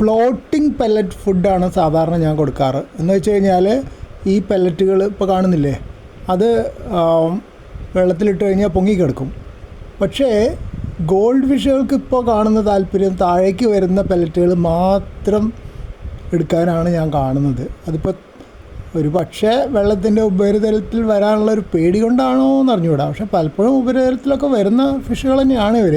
Floating pellet ഫുഡാണ് സാധാരണ ഞാൻ കൊടുക്കാറ്. എന്ന് വെച്ച് കഴിഞ്ഞാൽ ഈ പെല്ലറ്റുകൾ ഇപ്പോൾ കാണുന്നില്ലേ? അത് വെള്ളത്തിലിട്ട് കഴിഞ്ഞാൽ പൊങ്ങിക്കിടക്കും പക്ഷേ ഗോൾഡ് ഫിഷുകൾക്ക് ഇപ്പോൾ കാണുന്ന താല്പര്യം താഴേക്ക് വരുന്ന പെല്ലറ്റുകൾ മാത്രം എടുക്കാനാണ് ഞാൻ കാണുന്നത്. അതിപ്പോൾ ഒരു പക്ഷേ വെള്ളത്തിന്റെ ഉപരിതലത്തിൽ വരാനുള്ള ഒരു പേടി കൊണ്ടാണോ എന്ന് അറിഞ്ഞുകൂടാ. പക്ഷെ പലപ്പോഴും ഉപരിതലത്തിലൊക്കെ വരുന്ന ഫിഷുകൾ തന്നെയാണ് ഇവർ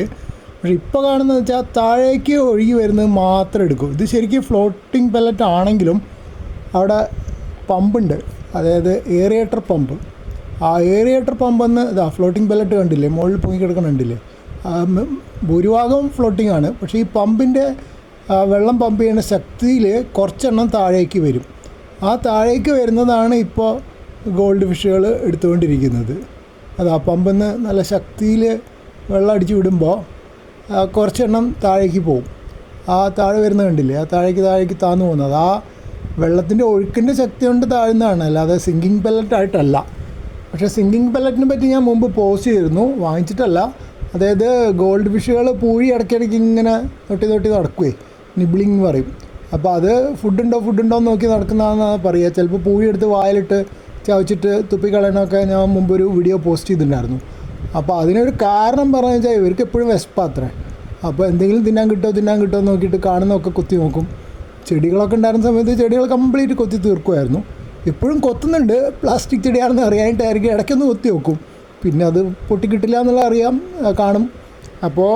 പക്ഷെ ഇപ്പോൾ കാണുന്നത് വെച്ചാൽ താഴേക്ക് ഒഴുകി വരുന്നത് മാത്രം എടുക്കും. ഇത് ശരിക്കും ഫ്ലോട്ടിംഗ് പെല്ലറ്റ് ആണെങ്കിലും അവിടെ പമ്പുണ്ട് അതായത് ഏറിയേറ്റർ പമ്പ് ആ ഏറിയേറ്റർ പമ്പെന്ന് ഇതാ ഫ്ലോട്ടിംഗ് പെല്ലറ്റ് കണ്ടില്ലേ? മുകളിൽ പൊങ്ങി കിടക്കണുണ്ടില്ലേ ഭൂരിഭാഗം ഫ്ലോട്ടിംഗ് ആണ്. പക്ഷേ ഈ പമ്പിന്റെ വെള്ളം പമ്പ് ചെയ്യുന്ന ശക്തിയിൽ കുറച്ചെണ്ണം താഴേക്ക് വരും. ആ താഴേക്ക് വരുന്നതാണ് ഇപ്പോൾ ഗോൾഡ് ഫിഷുകൾ എടുത്തുകൊണ്ടിരിക്കുന്നത്. അത് ആ പമ്പിൽ നിന്ന് നല്ല ശക്തിയിൽ വെള്ളം അടിച്ചു വിടുമ്പോൾ കുറച്ചെണ്ണം താഴേക്ക് പോകും ആ താഴെ വരുന്ന കണ്ടില്ലേ? ആ താഴേക്ക് താഴേക്ക് താന്നു പോകുന്നത്. ആ വെള്ളത്തിന്റെ ഒഴുക്കിന്റെ ശക്തി കൊണ്ട് താഴ്ന്നതാണ്. അല്ലാതെ സിങ്കിങ് പെല്ലറ്റ് ആയിട്ടല്ല. പക്ഷേ സിങ്കിങ് പെല്ലറ്റിനെ പറ്റി ഞാൻ മുമ്പ് പോസ്റ്റ് ചെയ്തിരുന്നു. വാങ്ങിച്ചിട്ടല്ല. അതായത് ഗോൾഡ് ഫിഷുകൾ പൂഴി ഇടയ്ക്കിടയ്ക്ക് ഇങ്ങനെ തൊട്ടി തൊട്ടി നടക്കുവേ. നിബിളിങ് പറയും. അപ്പോൾ അത് ഫുഡുണ്ടോ ഫുഡുണ്ടോ എന്ന് നോക്കി നടക്കുന്നതാണെന്നാണ് പറയുക. ചിലപ്പോൾ പൂഴി എടുത്ത് വായിലിട്ട് ചവച്ചിട്ട് തുപ്പിക്കളയണമൊക്കെ ഞാൻ മുമ്പൊരു വീഡിയോ പോസ്റ്റ് ചെയ്തിട്ടുണ്ടായിരുന്നു. അപ്പോൾ അതിനൊരു കാരണം പറഞ്ഞു വെച്ചാൽ ഇവർക്ക് എപ്പോഴും വിശപ്പാത്രേ അപ്പോൾ എന്തെങ്കിലും തിന്നാൻ കിട്ടോ തിന്നാൻ കിട്ടോ നോക്കിയിട്ട് കാണുന്നൊക്കെ കുത്തി നോക്കും. ചെടികളൊക്കെ ഉണ്ടായിരുന്ന സമയത്ത് ചെടികൾ കംപ്ലീറ്റ് കൊത്തി തീർക്കുമായിരുന്നു ഇപ്പോഴും കൊത്തുന്നുണ്ട്. പ്ലാസ്റ്റിക് ചെടിയാണെന്ന് അറിയാനായിട്ടായിരിക്കും ഇടയ്ക്കൊന്ന് കൊത്തി നോക്കും പിന്നെ അത് പൊട്ടിക്കിട്ടില്ല എന്നുള്ള അറിയാം കാണും. അപ്പോൾ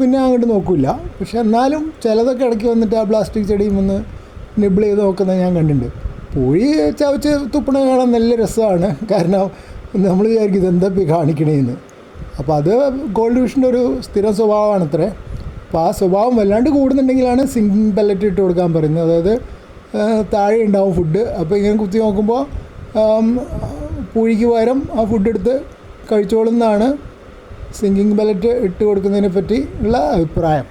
പിന്നെ അങ്ങോട്ട് നോക്കില്ല. പക്ഷെ എന്നാലും ചിലതൊക്കെ ഇടയ്ക്ക് വന്നിട്ട് ആ പ്ലാസ്റ്റിക് ചെടിയും ഒന്ന് നിബിൾ ചെയ്ത് നോക്കുന്നത് ഞാൻ കണ്ടിട്ടുണ്ട്. പോയി ചവച്ച് തുപ്പണ കാണാൻ നല്ല രസമാണ്. കാരണം നമ്മൾ വിചാരിക്കും ഇതെന്താ ഇപ്പം കാണിക്കണേന്ന്. അപ്പോൾ അത് ഗോൾഡ് വിഷന്റെ ഒരു സ്ഥിര സ്വഭാവമാണ് അത്രേ അപ്പോൾ ആ സ്വഭാവം വല്ലാണ്ട് കൂടുന്നുണ്ടെങ്കിലാണ് സിങ്കിങ് പെല്ലറ്റ് ഇട്ട് കൊടുക്കാൻ പറയുന്നത്. അതായത് താഴെ ഉണ്ടാവും ഫുഡ്. അപ്പോൾ ഇങ്ങനെ കുത്തി നോക്കുമ്പോൾ പൂഴിക്ക് പകരം ആ ഫുഡ് എടുത്ത് കഴിച്ചോളുന്നതാണ് സിങ്കിങ് ബലറ്റ് ഇട്ട് കൊടുക്കുന്നതിനെ പറ്റി ഉള്ള അഭിപ്രായം.